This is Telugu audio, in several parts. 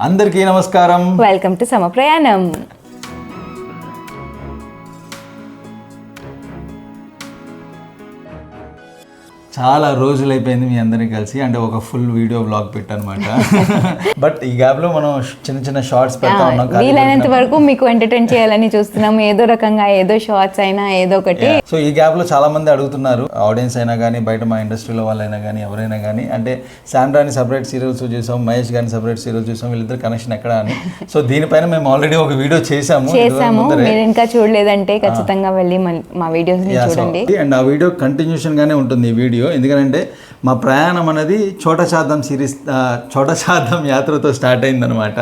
అందరికీ నమస్కారం. వెల్కమ్ టు సమప్రయాణం చాలా రోజులు అయిపోయింది మీ అందరినీ కలిసి. అంటే ఒక ఫుల్ వీడియో బ్లాగ్ పెట్టనమాట. బట్ ఈ గ్యాప్లో మనం చిన్న చిన్న షార్ట్స్ పెడతా ఉన్నాం వీలైనంత వరకు మీకు ఎంటర్టైన్ చేయాలని చూస్తున్నాం. ఏదో రకంగా ఏదో షార్ట్స్ అయినా ఏదో ఒకటి. సో ఈ గ్యాప్లో చాలా మంది అడుగుతున్నారు ఆడియన్స్ అయినా కానీ బయట మా ఇండస్ట్రీలో వాళ్ళైనా కానీ ఎవరైనా కానీ అంటే శాండ్రాని సపరేట్ సీరియల్స్ చూసాం మహేష్ గారిని సపరేట్ సీరియల్ చూసాం వీళ్ళిద్దరు కనెక్షన్ ఎక్కడ అని. సో దీనిపైన మేము ఆల్రెడీ ఒక వీడియో చేసాము. చేసాము. మీరు ఇంకా చూడలేదంటే ఖచ్చితంగా వెళ్ళి మా వీడియోస్ చూడండి. అండ్ ఆ వీడియో కంటిన్యూషన్ గానే ఉంటుంది ఈ వీడియో ఎందుకంటే మా ప్రయాణం అనేది చోట శాతం సిరీస్ ఆ, చోట శాతం యాత్రతో స్టార్ట్ అయిందనమాట.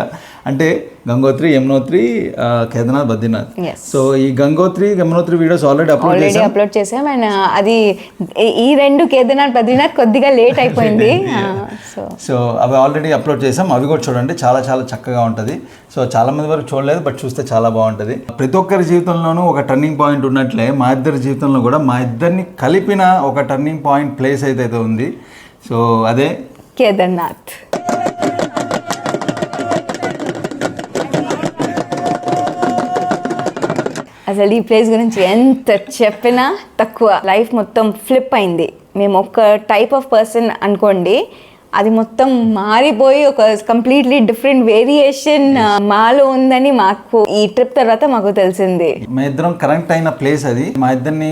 అంటే గంగోత్రి యమునోత్రి ఆ, కేదార్నాథ్ బద్రీనాథ్. సో ఈ Gangotri Yamunotri videos already upload already చేసాం అప్లోడ్ చేసాం అండ్ అది ఈ- రెండు కేదార్నాథ్ బద్రీనాథ్ కొద్దిగా లేట్ అయిపోయింది. సో సో అవి ఆల్రెడీ అప్లోడ్ చేసాం అవి కూడా చూడండి. చాలా చాలా చక్కగా ఉంటుంది. సో చాలా మంది వరకు చూడలేదు బట్ చూస్తే చాలా బాగుంటుంది. ప్రతి ఒక్కరి జీవితంలోనూ ఒక టర్నింగ్ పాయింట్ ఉన్నట్లే మా ఇద్దరి జీవితంలో కూడా మా ఇద్దరిని కలిపిన ఒక టర్నింగ్ పాయింట్ ప్లేస్ అయితే ఉంది సో అదే కేదార్నాథ్. అసలు ఈ ప్లేస్ గురించి ఎంత చెప్పినా తక్కువ. లైఫ్ మొత్తం ఫ్లిప్ అయింది. మేము ఒక టైప్ ఆఫ్ పర్సన్ అనుకోండి అది మొత్తం మారిపోయి ఒక కంప్లీట్లీ డిఫరెంట్ వేరియేషన్ మాలో ఉందని మాకు ఈ ట్రిప్ తర్వాత మాకు తెలిసింది. మా ఇద్దరం కనెక్ట్ అయిన ప్లేస్ అది. మా ఇద్దరిని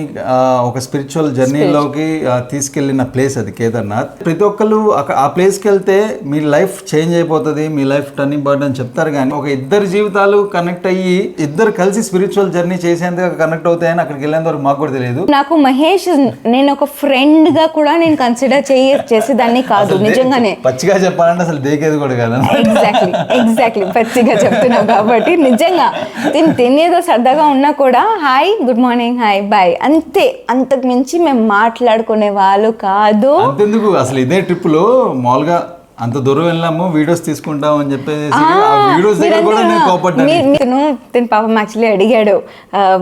ఒక స్పిరిచువల్ జర్నీలోకి తీసుకెళ్ళిన ప్లేస్ అది కేదార్నాథ్. ప్రతి ఒక్కరు ఆ ప్లేస్కి వెళ్తే మీ లైఫ్ చేంజ్ అయిపోతుంది మీ లైఫ్ టర్నింగ్ పాయింట్ అని చెప్తారు కానీ ఒక ఇద్దరు జీవితాలు కనెక్ట్ అయ్యి ఇద్దరు కలిసి స్పిరిచువల్ జర్నీ చేసేందుకు కనెక్ట్ అవుతాయని అక్కడికి వెళ్ళేంత వరకు మాకు కూడా తెలియదు. నాకు మహేష్ నేను ఒక ఫ్రెండ్గా కూడా నేను కన్సిడర్ చేయ చేసేదాన్ని కాదు. నిజంగానే. పచ్చిగా చెప్పాలంటే అసలు దేకేది కూడా కదా ఎగ్జాక్ట్లీ ఎగ్జాక్ట్లీ పచ్చిగా చెప్తున్నావు కాబట్టి నిజంగా తిని తినేదో సరదాగా ఉన్నా కూడా hi good morning hi bye అంతే అంతకు మించి మేము మాట్లాడుకునే వాళ్ళు కాదు. అంతెందుకు? అసలు ఇదే ట్రిప్లో మామూలుగా అంత దూరం వెళ్ళాము వీడియోస్ తీసుకుంటాం అని చెప్పేసి ఆ వీడియోస్ దగ్గర కూడా నేను కోపడ్డాను. నేను తిని పాపం యాక్చువల్లీ అడిగాడు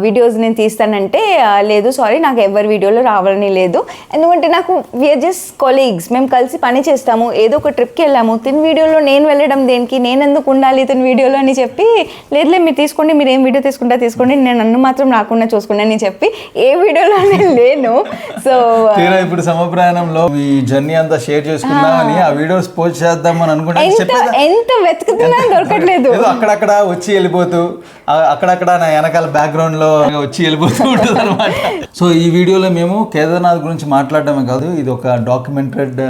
వీడియోస్ నేను తీస్తానంటే "ఆ, లేదు సారీ నాకు ఎవరి వీడియోలో రావాలని లేదు. ఎందుకంటే నాకు విఆర్ జస్ట్ కొలీగ్స్ మేము కలిసి పని చేస్తాము ఏదో ఒక ట్రిప్కి వెళ్ళాము. తిని వీడియోలో నేను వెళ్ళడం దేనికి నేను ఎందుకు ఉండాలి తిని వీడియోలో అని చెప్పి లేదులే మీరు తీసుకోండి మీరు ఏం వీడియో తీసుకుంటా తీసుకోండి నేను నన్ను మాత్రం రాకుండా చూసుకోండి అని చెప్పి ఏ వీడియోలో నేను లేను. సో ఇప్పుడు సమప్రయాణంలో మీ జర్నీ అంతా షేర్ చేసుకుందామని ఆ వీడియోస్ పోస్ట్ అనుకుంటే ఎంత చెప్పేదా? ఎంత వెతుకుతున్నా దొరకట్లేదు. అక్కడక్కడ వచ్చి వెళ్ళిపోతూ అక్కడక్కడ నా వెనకాల బ్యాక్గ్రౌండ్లో వచ్చి వెళ్ళిపోతూ ఉంటుంది అనమాట సో ఈ వీడియోలో మేము కేదార్నాథ్ గురించి మాట్లాడడమే కాదు ఇది ఒక డాక్యుమెంటెడ్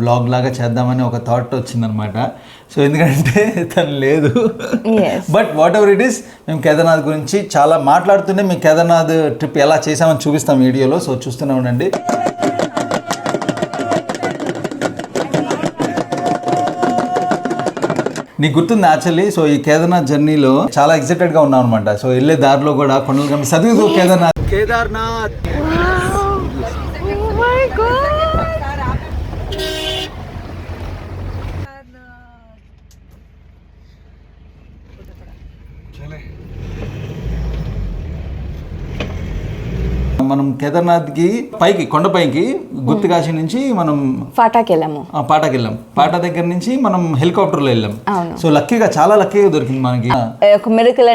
బ్లాగ్ లాగా చేద్దామని ఒక థాట్ వచ్చిందనమాట సో ఎందుకంటే తను లేదు. But whatever it is మేము కేదార్నాథ్ గురించి చాలా మాట్లాడుతూనే మేము కేదార్నాథ్ ట్రిప్ ఎలా చేసామని చూపిస్తాం వీడియోలో. సో చూస్తూనే ఉండండి. నీకు గుర్తుంది యాక్చువల్లీ సో ఈ కేదార్నాథ్ జర్నీలో చాలా ఎక్సైటెడ్గా ఉన్నాం అనమాట సో వెళ్ళే దారిలో కూడా కొండలు కనిపి చదువు కేదార్నాథ్. కేదార్నాథ్. మనం కేదార్నాథ్కి పైకి కొండపైకి గుర్తుకాశి నుంచి మనం ఫాటాకి వెళ్ళాము పాటాకి వెళ్ళాం పాట దగ్గర నుంచి మనం హెలికాప్టర్లో వెళ్ళాం. అవును. సో లక్కీగా చాలా లక్కీగా దొరికింది మనకి. ఒక మిరకల్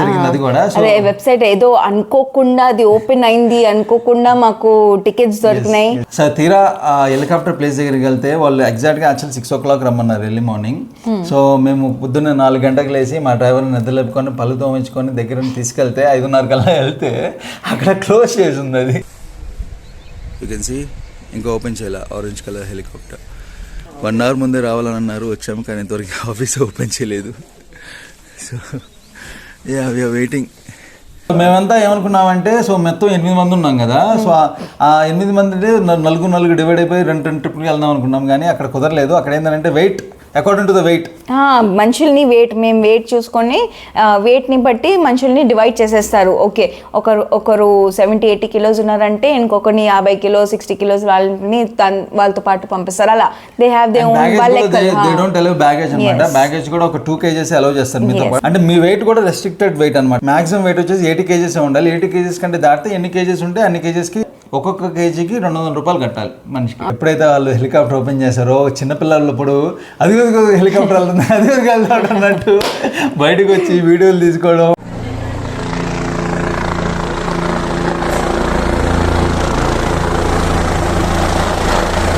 జరిగింది అది కూడా. అదే వెబ్సైట్ ఏదో అనుకోకుండా అది ఓపెన్ అయింది అనుకోకుండా మాకు టికెట్స్ దొరికినాయి. సో తీరా హెలికాప్టర్ ప్లేస్ దగ్గరికి వెళ్తే వాళ్ళు ఎగ్జాక్ట్గా యాక్చువల్ సిక్స్ ఓ క్లాక్ రమ్మన్నారు ఎర్లీ మార్నింగ్ సో మేము పొద్దున్న నాలుగు గంటలకు లేచి మా డ్రైవర్ని నిద్రలేపుకొని పళ్ళు తోమించుకొని దగ్గర తీసుకెళ్తే ఐదున్నర కల్లా వెళ్తే అక్కడ క్లోజ్ చేసి ఉంది అది. యూ కెన్ సీ ఇంకా ఓపెన్ చేయాల? Orange colour helicopter one hour ముందే రావాలని అన్నారు వచ్చాము కానీ ఇంతవరకు ఆఫీస్ ఓపెన్ చేయలేదు. సో యా వీఆర్ వెయిటింగ్ మేమంతా ఏమనుకున్నామంటే సో మొత్తం ఎనిమిది మంది ఉన్నాం కదా సో ఆ- ఎనిమిది మంది నలుగురు నలుగురు డివైడ్ అయిపోయి రెండు రెండు ట్రిప్కి వెళ్దాం అనుకున్నాం కానీ అక్కడ కుదరలేదు. అక్కడ ఏంటంటే weight according to the weight ఆ, మనుషుల్ని వెయిట్ మేము వెయిట్ చూసుకొని వెయిట్ని బట్టి మనుషుల్ని డివైడ్ చేసేస్తారు. ఓకే ఒకరు ఒకరు సెవెంటీ ఎయిటీ కిలోస్ ఉన్నారంటే ఇంకొకరిని యాభై కిలో సిక్స్టీ కిలోస్ వాళ్ళని వాళ్ళతో పాటు పంపిస్తారు. అలా they have they own baggage అనమాట బ్యాగేజ్ కూడా ఒక టూ కేజెస్ అలౌ చేస్తారు మీతో పాటు. అంటే మీ వెయిట్ కూడా రెస్ట్రిక్టెడ్ వెయిట్ అనమాట మాక్సిమం వెయిట్ వచ్చేసి ఎయిటీ కేజెస్ ఉండాలి. ఎయిటీ కేజెస్ కంటే దాటితే ఎన్ని కేజెస్ ఉంటే అన్ని కేజెస్కి ఒక్కొక్క కేజీకి రెండు వందల రూపాయలు కట్టాలి మనిషికి. ఎప్పుడైతే వాళ్ళు హెలికాప్టర్ ఓపెన్ చేశారో చిన్నపిల్లలు ఇప్పుడు అది హెలికాప్టర్ వెళ్తుంది అది వెళ్తాడు అన్నట్టు బయటకు వచ్చి వీడియోలు తీసుకోవడం.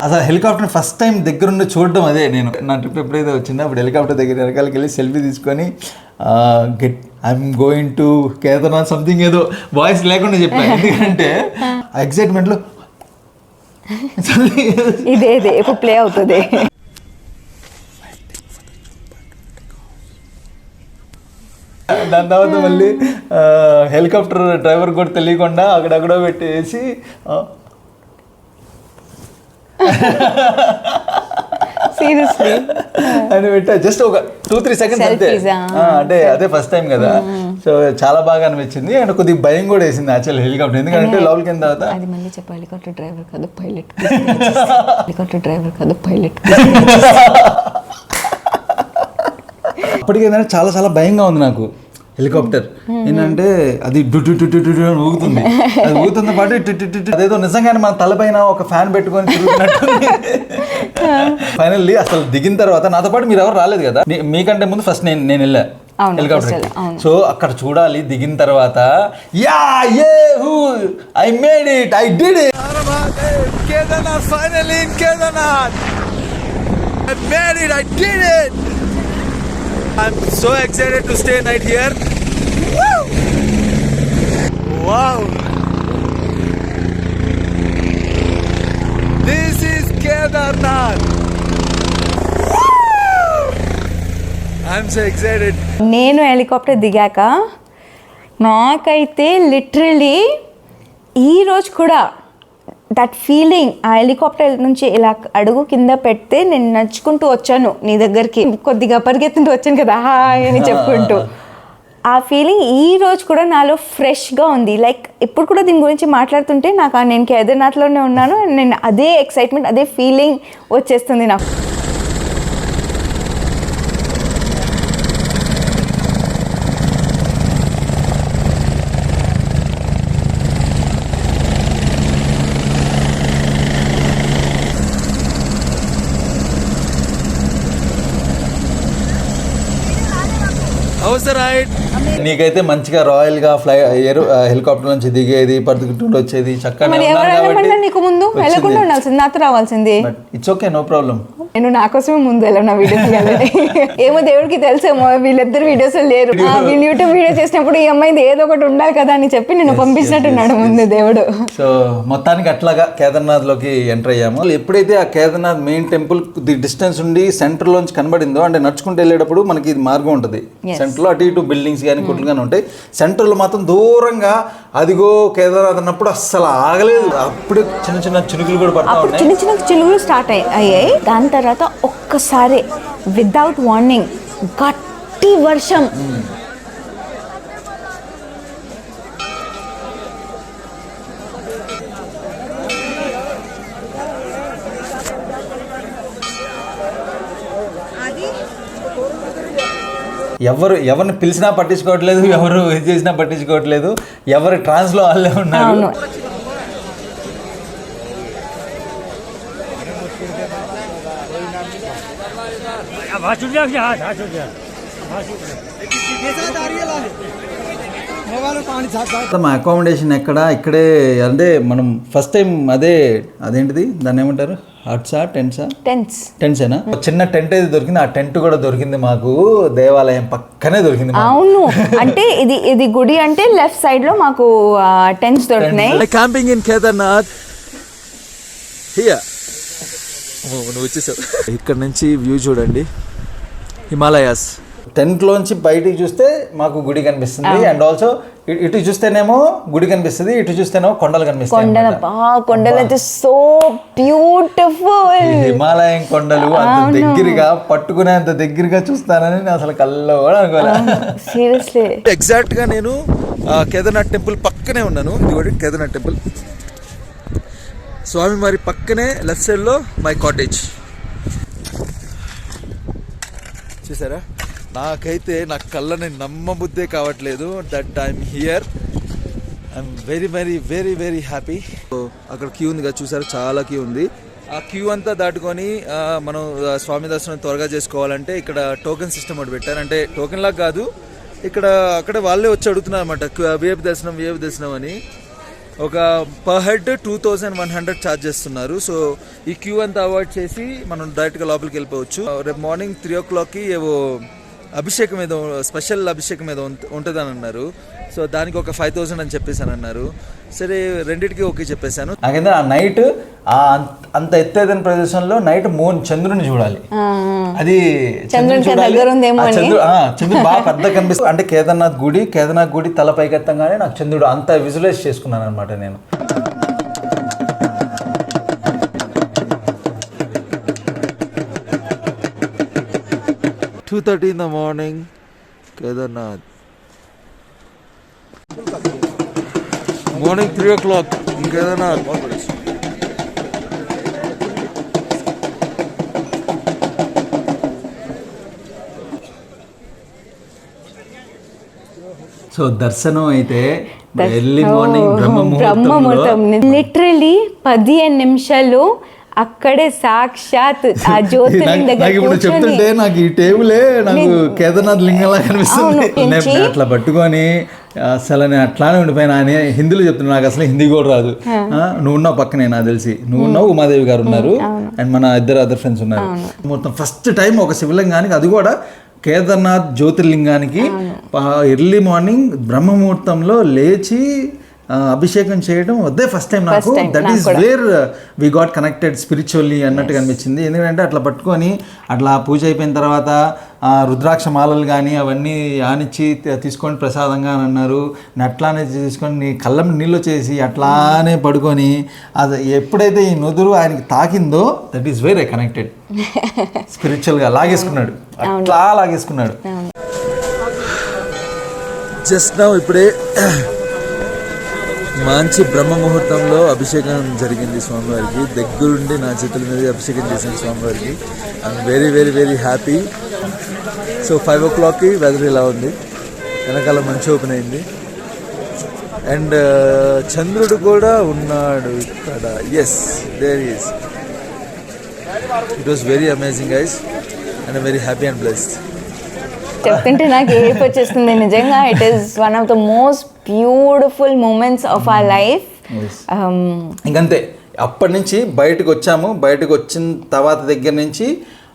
అసలు హెలికాప్టర్ ఫస్ట్ టైం దగ్గరుండి చూడడం అదే నేను. నా ట్రిప్ ఎప్పుడైతే వచ్చిందో అప్పుడు హెలికాప్టర్ దగ్గర వెనకాలకి వెళ్ళి సెల్ఫీ తీసుకొని get I'm going to Kedarnath something ఏదో వాయిస్ లేకుండా చెప్పాను ఎందుకంటే ఆ ఎక్సైట్మెంట్లో ఇదే ఇదే ఇప్పుడు ప్లే అవుతుంది. దాని తర్వాత మళ్ళీ హెలికాప్టర్ డ్రైవర్ కూడా తెలియకుండా అక్కడక్కడ పెట్టేసి సీరియస్లీ అని పెట్టా. జస్ట్ ఒక టూ త్రీ సెకండ్స్ అంతే. అంటే అదే ఫస్ట్ టైం కదా. సో చాలా బాగా అనిపించింది. అండ్ కొద్దిగా భయం కూడా వేసింది యాక్చువల్ హెలికాప్టర్ ఎందుకంటే లోపలికి వెళ్ళిన తర్వాత అది మళ్ళీ చెప్పి హెలికాప్టర్ డ్రైవర్ కాదు పైలట్ హెలికాప్టర్ డ్రైవర్ కాదు పైలట్ అప్పటికి ఏంటంటే చాలా చాలా భయంగా ఉంది నాకు. హెలికాప్టర్. ఏంటంటే అది అని ఊగుతుంది. అది ఊగుతున్న పాటు. అదేదో నిజంగానే మన తలపైన ఒక ఫ్యాన్ పెట్టుకొని తిరుగుతున్నట్టు ఫైనల్లీ అసలు దిగిన తర్వాత నాతో పాటు మీరు ఎవరు రాలేదు కదా? మీకంటే ముందు ఫస్ట్ నేను నేను వెళ్ళా హెలికాప్టర్. సో అక్కడ చూడాలి దిగిన తర్వాత yahoo I made it I did it. Kedarnath finally Kedarnath. I made it I did it. I'm so excited to stay night here. Woo! Wow! This is Kedarnath. Woo! I'm so excited. నేను హెలికాప్టర్ దిగాక నాకైతే లిటరలీ ఈ రోజు కూడా దట్ ఫీలింగ్ ఆ హెలికాప్టర్ నుంచి ఇలా అడుగు కింద పెడితే నేను నడుచుకుంటూ వచ్చాను నీ దగ్గరికి. కొద్దిగా పరిగెత్తుంటూ వచ్చాను కదా హాయ్ అని చెప్పుకుంటూ. ఆ ఫీలింగ్ ఈ రోజు కూడా నాలో ఫ్రెష్గా ఉంది. లైక్ ఇప్పుడు కూడా దీని గురించి మాట్లాడుతుంటే నాకు ఆ నేను కేదార్నాథ్లోనే ఉన్నాను నేను అదే ఎక్సైట్మెంట్ అదే ఫీలింగ్ వచ్చేస్తుంది నాకు. How's the ride? నీకైతే మంచిగా రాయల్గా ఫ్లై ఎయిర్ హెలికాప్టర్ నుంచి దిగేది పడుకుంటూ వచ్చేది చక్కగా నీకు ముందు. వెళ్ళకుండా ఉండాల్సింది. నాతో రావాల్సింది. ఇట్స్ ఓకే నో ప్రాబ్లం నేను నా కోసమే ముందు వెళ్ళాను వీడియో తీయాలని ఏమో దేవుడికి తెలుసేమో వీళ్ళిద్దరు వీడియోస్ లేరు. వీళ్ళు యూట్యూబ్ వీడియో చేసినప్పుడు ఈ అమ్మాయిది ఏదో ఒకటి ఉండాలి కదా అని చెప్పి నేను పంపించినట్టున్నాడు ముందు దేవుడు. సో మొత్తానికి అట్లాగా కేదార్నాథ్లోకి ఎంటర్ అయ్యాము. ఎప్పుడైతే ఆ Kedarnath main temple the distance ఉండి సెంటర్ లోంచి కనబడిందో అంటే నడుచుకుంటూ వెళ్ళేటప్పుడు మనకి ఇది మార్గం ఉంటుంది. సెంటర్లో అటు ఇటు బిల్డింగ్స్ కానీ కుట్లు కానీ ఉంటాయి. సెంటర్లో మాత్రం దూరంగా అదిగో కేదార్నాథ్ అన్నప్పుడు అస్సలు ఆగలేదు. అప్పుడు చిన్న చిన్న చినుకులు కూడా పడతా అప్పుడు చిన్న చిన్న చిలుగులు స్టార్ట్ అయ్యాయి. దాని తర్వాత ఒక్కసారి వితౌట్ వార్నింగ్ గట్టి వర్షం. ఎవరు ఎవరిని పిలిచినా పట్టించుకోవట్లేదు ఎవరు ఇది చేసినా పట్టించుకోవట్లేదు ఎవరు ట్రాన్స్లో వాళ్ళే ఉన్నారు. మా అకామిడేషన్ ఎక్కడ? ఇక్కడే అంటే మనం ఫస్ట్ టైం అదే అదేంటిది? దాన్ని ఏమంటారు? హట్సా టెంట్సా టెన్స్ టెంట్సేనా చిన్న టెంట్ అయితే దొరికింది. ఆ టెంట్ కూడా దొరికింది మాకు. దేవాలయం పక్కనే దొరికింది. అవును. అంటే ఇది ఇది గుడి అంటే లెఫ్ట్ సైడ్లో మాకు టెన్స్ దొరికినాయి. క్యాంపింగ్ ఇన్ కేదార్నాథ్ హియర్ నువ్వు వచ్చేసావు. ఇక్కడ నుంచి వ్యూ చూడండి. హిమాలయాస్ టెంట్ లోంచి బయటికి చూస్తే మాకు గుడి కనిపిస్తుంది. అండ్ ఆల్సో ఇటు చూస్తేనేమో గుడి కనిపిస్తుంది ఇటు చూస్తేనేమో కొండలు కనిపిస్తాయి కొండల అన్నమాట. బా కొండలు అయితే సో బ్యూటిఫుల్ హిమాలయం కొండలు అంత దగ్గరగా పట్టుకునేంత దగ్గరగా చూస్తానని నేను అసలు కల్లో కూడా అనుకోలే. సీరియస్లీ ఎగ్జాక్ట్గా నేను కేదార్నాథ్ టెంపుల్ పక్కనే ఉన్నాను. ఇదిగోటి కేదార్నాథ్ టెంపుల్. స్వామి మరి పక్కనే లెఫ్ట్ సైడ్లో మై కాటేజ్ చూసారా? నాకైతే నా కళ్ళని నమ్మబుద్ధే కావట్లేదు that I'm here. I'm very very very very happy. అక్కడ క్యూ ఉంది కదా చూసారు? చాలా క్యూ ఉంది. ఆ క్యూ అంతా దాటుకొని మనం స్వామి దర్శనం త్వరగా చేసుకోవాలంటే ఇక్కడ టోకెన్ సిస్టమ్ ఒకటి పెట్టారు. అంటే టోకెన్ లాగా కాదు ఇక్కడ అక్కడ వాళ్ళే వచ్చి అడుగుతున్నారు అనమాట విఐపి దర్శనం విఐపి దర్శనం అని. ఒక per head two thousand one hundred charge చేస్తున్నారు. సో ఈ క్యూ అంతా అవాయిడ్ చేసి మనం డైరెక్ట్గా లోపలికి వెళ్ళిపోవచ్చు. రేపు మార్నింగ్ త్రీ ఓ క్లాక్కి ఏవో అభిషేకం ఏదో స్పెషల్ అభిషేకం ఏదో ఉంటుంది అని అన్నారు. సో దానికి ఒక ఫైవ్ థౌసండ్ అని చెప్పేసి అని అన్నారు. సరే రెండింటికి ఓకే చెప్పేశాను. నాకైతే ఆ నైట్ ఆ అంత ఎత్తైన ప్రదేశంలో నైట్ మూన్ చంద్రుని చూడాలి. అది. చంద్రుడు చంద్రుడు బాగా పెద్ద కనిపిస్తుంది అంటే కేదార్నాథ్ గుడి కేదార్నాథ్ గుడి తల పైకెత్తంగానే నాకు చంద్రుడు అంత విజువలైజ్ చేసుకున్నాను అనమాట నేను. Two thirty in the morning Kedarnath morning three o'clock Kedarnath so దర్శనం అయితే ఎర్లీ మార్నింగ్ బ్రహ్మ బ్రహ్మముహూర్తం లిటరలీ పదిహేను నిమిషాలు అక్కడే సాక్షాత్ ఆ జ్యోతిర్లింగ దగ్గర చెప్తుంటే నాకు ఈ టేబులే నాకు కేదార్నాథ్ లింగంలా కనిపిస్తుంది. అట్లా పట్టుకొని అసలు నేను అట్లానే ఉండిపోయినా. అని హిందీలో చెప్తున్నా నాకు అసలు హిందీ కూడా రాదు. నువ్వు ఉన్నావు పక్కనే నాకు తెలిసి. నువ్వు ఉన్నావు ఉమాదేవి గారు ఉన్నారు. అండ్ మన ఇద్దరు అదర్ ఫ్రెండ్స్ ఉన్నారు. మొత్తం ఫస్ట్ టైం ఒక శివలింగానికి అది కూడా కేదార్నాథ్ జ్యోతిర్లింగానికి ఎర్లీ మార్నింగ్ బ్రహ్మముహూర్తంలో లేచి అభిషేకం చేయడం అదే ఫస్ట్ టైం నాకు. That is where we got connected spiritually అన్నట్టుగా అనిపించింది ఎందుకంటే అట్లా పట్టుకొని అట్లా పూజ అయిపోయిన తర్వాత రుద్రాక్ష మాలలు కానీ అవన్నీ ఆనిచ్చి తీసుకొని ప్రసాదంగా అని అన్నారు. నేను అట్లానే తీసుకొని నీ కళ్ళం నీళ్ళు చేసి అట్లానే పడుకొని అది ఎప్పుడైతే ఈ నుదురు ఆయనకి తాకిందో దట్ ఈస్ వెరీ కనెక్టెడ్ స్పిరిచువల్గా లాగేసుకున్నాడు. అట్లా లాగేసుకున్నాడు. జస్ట్ నా ఇప్పుడే మంచి బ్రహ్మ ముహూర్తంలో అభిషేకం జరిగింది స్వామివారికి. దగ్గరుండి నా చేతుల మీద అభిషేకం చేసింది స్వామివారికి. I'm very very very happy so five ఓ క్లాక్కి వెదర్ ఇలా ఉంది. వెనకాల మంచి ఓపెన్ అయింది. అండ్ uh, చంద్రుడు కూడా ఉన్నాడు ఇక్కడ. Yes there is it was very amazing ice and very happy and blessed చెప్తుంటే నాకు ఏడుపు వచ్చేస్తుంది. నిజంగా it is one of the most beautiful moments of our life ఇంకంతే. అప్పటి నుంచి బయటకు వచ్చాము. బయటకు వచ్చిన తర్వాత దగ్గర నుంచి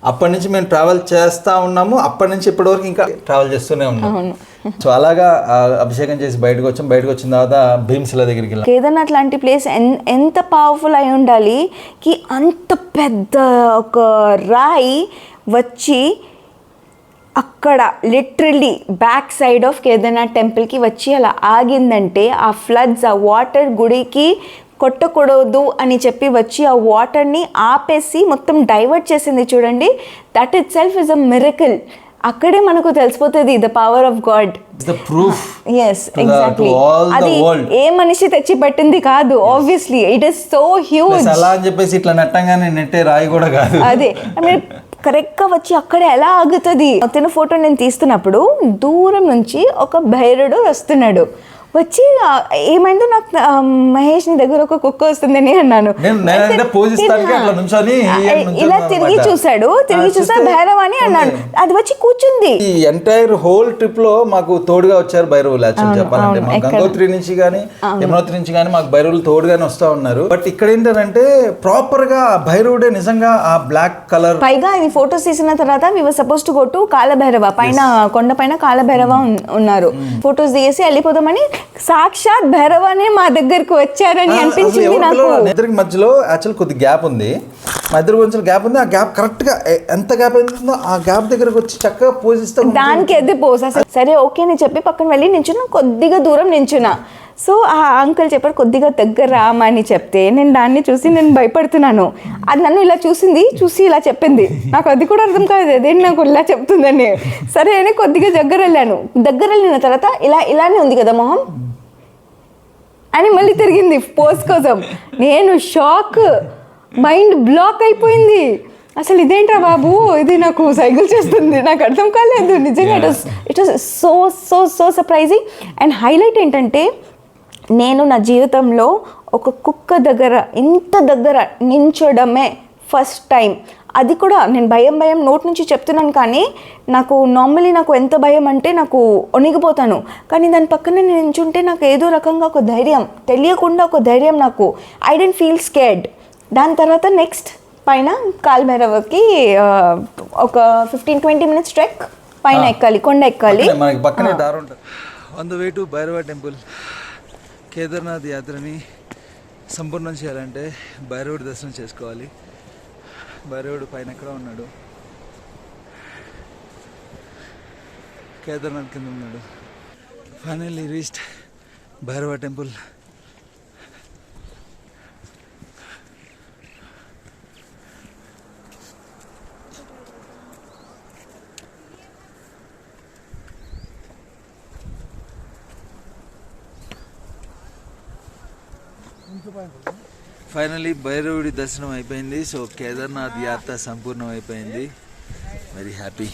అప్పటి నుంచి మేము ట్రావెల్ చేస్తూ ఉన్నాము. అప్పటి నుంచి ఇప్పటి వరకు ఇంకా ట్రావెల్ చేస్తూనే ఉన్నాము సో అలాగా అభిషేకం చేసి బయటకు వచ్చాం. బయటకు వచ్చిన తర్వాత భీమ్శిల దగ్గరికి వెళ్ళాం. కేదార్నాథ్ లాంటి ప్లేస్ ఎంత పవర్ఫుల్ అయి ఉండాలి? కి అంత పెద్ద ఒక రాయి వచ్చి అక్కడ literally back side of Kedarnath టెంపుల్కి వచ్చి అలా ఆగిందంటే ఆ ఫ్లడ్స్ ఆ వాటర్ గుడికి కొట్టకూడదు అని చెప్పి వచ్చి ఆ వాటర్ని ఆపేసి మొత్తం డైవర్ట్ చేసింది చూడండి. That itself is a miracle అక్కడే మనకు తెలిసిపోతుంది the power of God yes exactly అది. ఏ మనిషి తెచ్చి పెట్టింది కాదు obviously it is so huge అలా అని చెప్పేసి ఇట్లా నెట్టంగానే నెట్టే రాయి కూడా కాదు. అదే మీరు కరెక్ట్గా వచ్చి అక్కడ ఎలా ఆగుతుంది? తిన ఫోటో నేను తీస్తున్నప్పుడు దూరం నుంచి ఒక భైరుడు వస్తున్నాడు. వచ్చి ఏమైందో నాకు మహేష్ దగ్గర ఒక కుక్క వస్తుందని అన్నాను. ఇలా తిరిగి. చూశాడు తిరిగి చూసా భైరవ్ అని అన్నాడు. అది వచ్చి కూర్చుంది. ఎంటైర్ హోల్ ట్రిప్లో మాకు తోడుగా వచ్చారు భైరవులు యాక్చువల్ చెప్పాలంటే. మా గంగోత్రి నుంచి కానీ యమునోత్రి నుంచి కానీ మాకు భైరవులు తోడుగానే వస్తా ఉన్నారు. బట్ ఇక్కడ ఏంటంటే ప్రాపర్గా భైరవుడే నిజంగా ఆ బ్లాక్ కలర్ పైగా ఇది ఫొటోస్ తీసిన తర్వాత we were supposed to go to Kalabhairava పైన కొండ పైన కాలభైరవ ఉన్- ఉన్నారు. ఫొటోస్ తీసి వెళ్ళిపోదామని సాక్షాత్ భైరవనే మా దగ్గరకు వచ్చారని అనిపించింది నాకు. ఇద్దరికి మధ్యలో యాక్చువల్ కొద్ది గ్యాప్ ఉంది. మా ఇద్దరి మధ్యలో గ్యాప్ ఉంది. ఆ గ్యాప్ కరెక్ట్గా ఎంత గ్యాప్ ఉందో ఆ గ్యాప్ దగ్గరకు వచ్చి చక్కగా పూజిస్తాం దానికి ఎద్దు పోజ్ అసలు సరే ఓకే అని చెప్పి పక్కన వెళ్ళి నించున్నా. కొద్దిగా దూరం నించున్నా. సో ఆ అంకుల్ చెప్పారు కొద్దిగా దగ్గర రామా అని చెప్తే నేను దాన్ని చూసి నేను భయపడుతున్నాను. అది నన్ను ఇలా చూసింది చూసి ఇలా చెప్పింది. నాకు అది కూడా అర్థం కాదు అదేంటి నాకు ఇలా చెప్తుందని. సరే అని కొద్దిగా దగ్గర వెళ్ళాను. దగ్గర వెళ్ళిన తర్వాత ఇలా ఇలానే ఉంది కదా మొహం? అని మళ్ళీ తిరిగింది పోస్ట్ కోసం. నేను షాక్ మైండ్ బ్లాక్ అయిపోయింది. అసలు ఇదేంట్రా బాబు? ఇది నాకు సైకిల్ చేస్తుంది. నాకు అర్థం కాలేదు. నిజంగా it was it was so so so surprising and highlight ఏంటంటే నేను నా జీవితంలో ఒక కుక్క దగ్గర ఇంత దగ్గర నించోడమే ఫస్ట్ టైం అది కూడా నేను భయం భయం నోట్ నుంచి చెప్తున్నాను కానీ నాకు నార్మలీ నాకు ఎంత భయం అంటే నాకు వణిగిపోతాను కానీ దాని పక్కన నేను నించుంటే నాకు ఏదో రకంగా ఒక ధైర్యం తెలియకుండా ఒక ధైర్యం నాకు. ఐ డెంట్ ఫీల్ స్కేర్డ్ దాని తర్వాత నెక్స్ట్ పైన కాల్మెరవకి ఒక ఫిఫ్టీన్ ట్వంటీ మినిట్స్ ట్రెక్ పైన ఎక్కాలి కొండ ఎక్కాలి. మనకి పక్కనే దారి ఉంటుంది. On the way to Bhairava temple Kedarnath యాత్రని సంపూర్ణం చేయాలంటే భైరవుడి దర్శనం చేసుకోవాలి. భైరవుడు పైన ఎక్కడ ఉన్నాడు? కేదార్నాథ్ కింద ఉన్నాడు. Finally reached Bhairava temple. Finally భైరవుడి దర్శనం అయిపోయింది. సో కేదార్నాథ్ యాత్ర సంపూర్ణం అయిపోయింది. వెరీ హ్యాపీ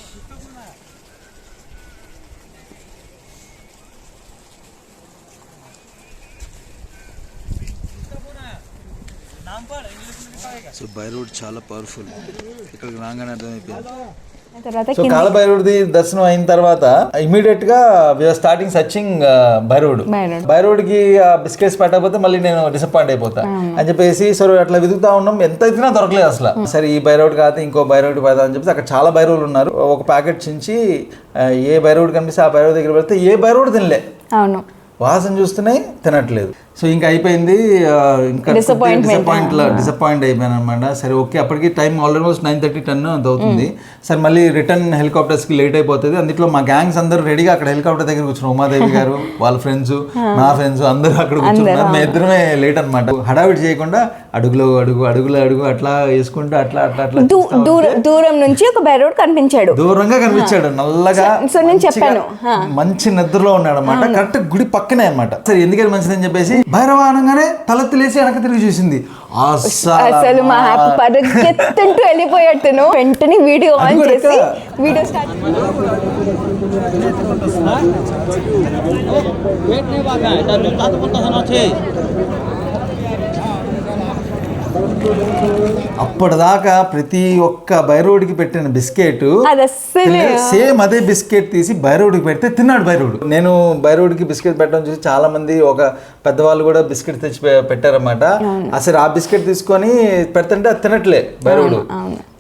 సో భైరవుడు చాలా పవర్ఫుల్ ఇక్కడికి రాగానే అర్థమైపోయింది. సో కాలభైరవుడిది దర్శనం అయిన తర్వాత ఇమీడియట్గా స్టార్టింగ్ సర్చింగ్ భైరవుడు. భైరవుడు. భైరవుడికి బిస్కెట్స్ పెట్టకపోతే మళ్ళీ నేను డిసప్పాయింట్ అయిపోతా. అని చెప్పేసి సరే అట్లా వెతుకుతా ఉన్నాం. ఎంత ఎత్తినా దొరకలేదు అసలు. సరే ఈ భైరవుడు కాదు ఇంకో భైరవుడి పెడతా అని చెప్పేసి అక్కడ చాలా భైరవులు ఉన్నారు. ఒక ప్యాకెట్ చించి ఏ భైరవుడు కనిపిస్తే ఆ భైరవుడి దగ్గర పెడితే ఏ భైరవుడు తినలే. అవును. వాసన చూస్తూనే తినట్లేదు. సో ఇంకా అయిపోయింది ఇంకా. డిసప్పాయింట్ డిసప్పాయింట్ అయిపోయాను అనమాట సరే ఓకే అప్పటికి time almost nine thirty ten అంత అవుతుంది. సరే మళ్ళీ రిటర్న్ హెలికాప్టర్స్కి లేట్ అయిపోతుంది. అందులో మా గ్యాంగ్స్ అందరూ రెడీగా అక్కడ హెలికాప్టర్ దగ్గర కూర్చున్నారు. ఉమాదేవి గారు వాళ్ళ ఫ్రెండ్స్ నా ఫ్రెండ్స్ అందరూ అక్కడ కూర్చున్నారు. మేము ఇద్దరమే లేట్ అనమాట హడావిడి చేయకుండా అడుగులో అడుగు అడుగులో అడుగు అట్లా వేసుకుంటూ అట్లా అట్లా అట్లా దూరం నుంచి ఒక బైరోడ్ కనిపించాడు. దూరంగా కనిపించాడు. నల్లగా సో నేను మంచిగా, చెప్పాను. మంచి నిద్రలో ఉన్నాడు అనమాట కరెక్ట్ గుడి పక్కనే అన్నమాట. సరే ఎందుకని మంచిదని చెప్పేసి భైరవ అనగానే తల తెలిసి వెనక తిరిగి చూసింది అసలు మా హ్యాపీ పరిగెత్తుంటూ వెళ్ళిపోయాడు వెంటనే వీడియో ఆన్ చేసి? వీడియో స్టార్ట్ అప్పటిదాకా ప్రతి ఒక్క భైరవుడికి పెట్టిన బిస్కెట్ సేమ్ అదే బిస్కెట్ తీసి భైరవుడికి పెడితే తిన్నాడు భైరవుడు నేను భైరవుడికి బిస్కెట్ పెట్టడం చూసి చాలా మంది ఒక పెద్దవాళ్ళు కూడా బిస్కెట్ తెచ్చి పెట్టారన్నమాట. అసలు ఆ బిస్కెట్ తీసుకొని పెడుతుంటే అది తినట్లే భైరవుడు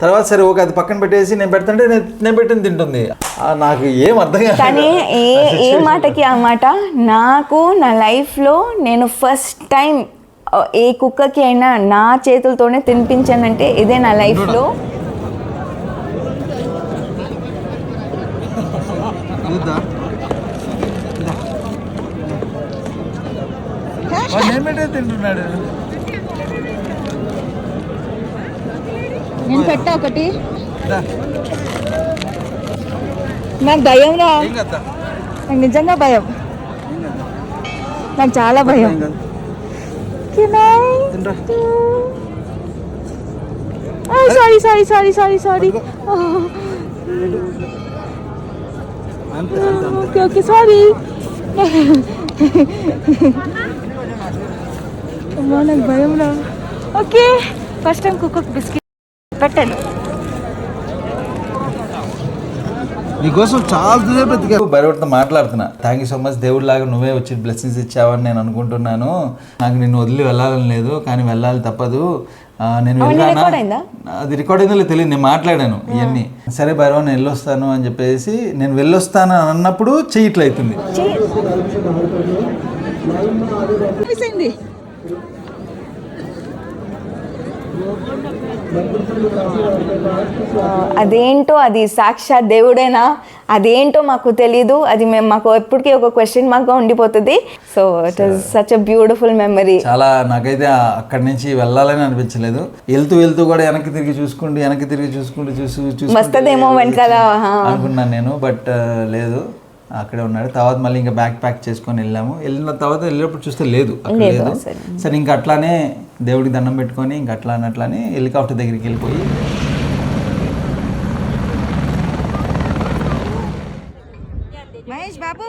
తర్వాత సరే ఓకే అది పక్కన పెట్టేసి నేను పెడుతుంటే నేను పెట్టింది తింటుంది. నాకు ఏం అర్థం. కానీ ఏ ఏ మాటకి ఆ మాట? నాకు నా లైఫ్లో నేను ఫస్ట్ టైం ఏ కుక్కకి అయినా నా చేతులతోనే తినిపించానంటే ఇదే నా లైఫ్లో. నేను పెట్టే తింటున్నాడు? నేను పెట్టా ఒకటి. నాకు భయం రా. నాకు నిజంగా భయం. నాకు చాలా భయం. ఏం కాదు. తినరా. Sorry sorry sorry sorry sorry అంతే అంతే అంతే ఓకే ఓకే సారీ అమ్మా నాకు భయం రా ఓకే ఫస్ట్ టైం కుక్క బిస్కెట్ పెట్టాను నీకోసం చాలా సేపు భైరవుడితో మాట్లాడుతున్నా. థ్యాంక్ యూ సో మచ్ దేవుడి లాగా నువ్వే వచ్చి బ్లెస్సింగ్స్ ఇచ్చావని నేను అనుకుంటున్నాను. నాకు నిన్ను వదిలి వెళ్ళాలని లేదు కానీ వెళ్ళాలి తప్పదు. నేను వెళ్ళానా? అది రికార్డ్ అయిందో లేదో తెలియదు నేను మాట్లాడాను ఇవన్నీ. సరే భైరవ నేను వెళ్ళొస్తాను అని చెప్పేసి నేను వెళ్ళొస్తాను అని అన్నప్పుడు అవుతుంది అదేంటో అది సాక్షాత్ దేవుడేనా? అదేంటో మాకు తెలీదు. అది మేము మాకు ఎప్పటికీ ఒక క్వశ్చన్ మాకు ఉండిపోతుంది. So it is such a beautiful memory చాలా నాకైతే అక్కడి నుంచి వెళ్ళాలని అనిపించలేదు. వెళ్తూ వెళ్తూ కూడా వెనక్కి తిరిగి చూసుకుంటూ వెనక్కి తిరిగి చూసుకుంటూ చూసు చూసుకుంటూ వస్తదేమో వెనకాల. అనుకున్నాను నేను బట్ లేదు. అక్కడే ఉన్నాడు. తర్వాత మళ్ళీ ఇంకా బ్యాగ్ ప్యాక్ చేసుకొని వెళ్ళాము. వెళ్ళిన తర్వాత వెళ్ళినప్పుడు చూస్తే లేదు. అక్కడ లేదు. సరే ఇంకా అట్లానే దేవుడికి దండం పెట్టుకొని ఇంకా అట్లా అని అట్లానే హెలికాప్టర్ దగ్గరికి వెళ్ళిపోయి మహేష్ బాబు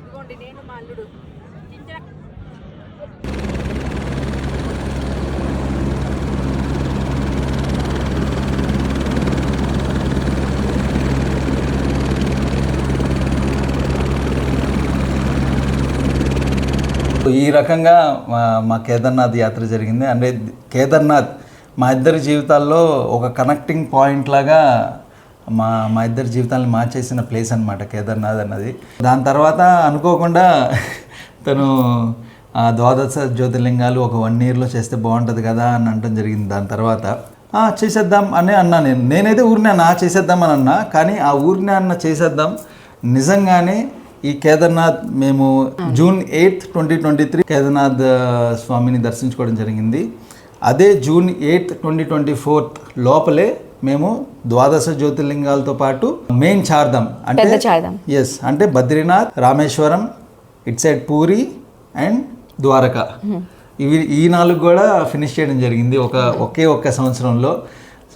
ఇదిగోండి నేను మా అల్లుడు చించిన ఈ రకంగా మా కేదార్నాథ్ యాత్ర జరిగింది. అంటే కేదార్నాథ్ మా ఇద్దరి జీవితాల్లో ఒక కనెక్టింగ్ పాయింట్ లాగా మా మా ఇద్దరి జీవితాలను మార్చేసిన ప్లేస్ అనమాట కేదార్నాథ్ అన్నది. దాని తర్వాత అనుకోకుండా తను ఆ ద్వాదశ జ్యోతిర్లింగాలు ఒక వన్ ఇయర్లో చేస్తే బాగుంటుంది కదా అని అనడం జరిగింది. దాని తర్వాత చేసేద్దాం అని అన్నా నేను. నేనైతే ఊరినే అన్నా చేసేద్దాం అని అన్నా. కానీ ఆ ఊరినే అన్న చేసేద్దాం నిజంగానే ఈ కేదార్నాథ్ మేము June eighth twenty twenty three Kedarnath స్వామిని దర్శించుకోవడం జరిగింది. అదే June eighth twenty twenty fourth లోపలే మేము ద్వాదశ జ్యోతిర్లింగాలతో పాటు మెయిన్ పెద్ద చార్ధామ్. ఎస్ అంటే Badrinath Rameswaram it side Puri and Dwarka. ఇవి ఈ నాలుగు కూడా ఫినిష్ చేయడం జరిగింది ఒక ఒకే ఒక్క సంవత్సరంలో.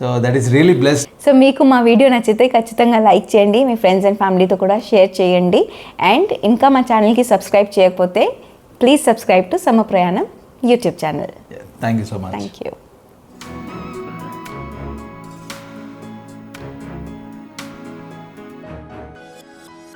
So that is really blessed so మీకు మా వీడియో నచ్చితే ఖచ్చితంగా లైక్ చేయండి మీ ఫ్రెండ్స్ అండ్ ఫ్యామిలీతో కూడా షేర్ చేయండి. అండ్ ఇంకా మా ఛానల్కి సబ్స్క్రైబ్ చేయకపోతే ప్లీజ్ సబ్స్క్రైబ్ టు సమ ప్రయాణం YouTube channel thank you so much thank you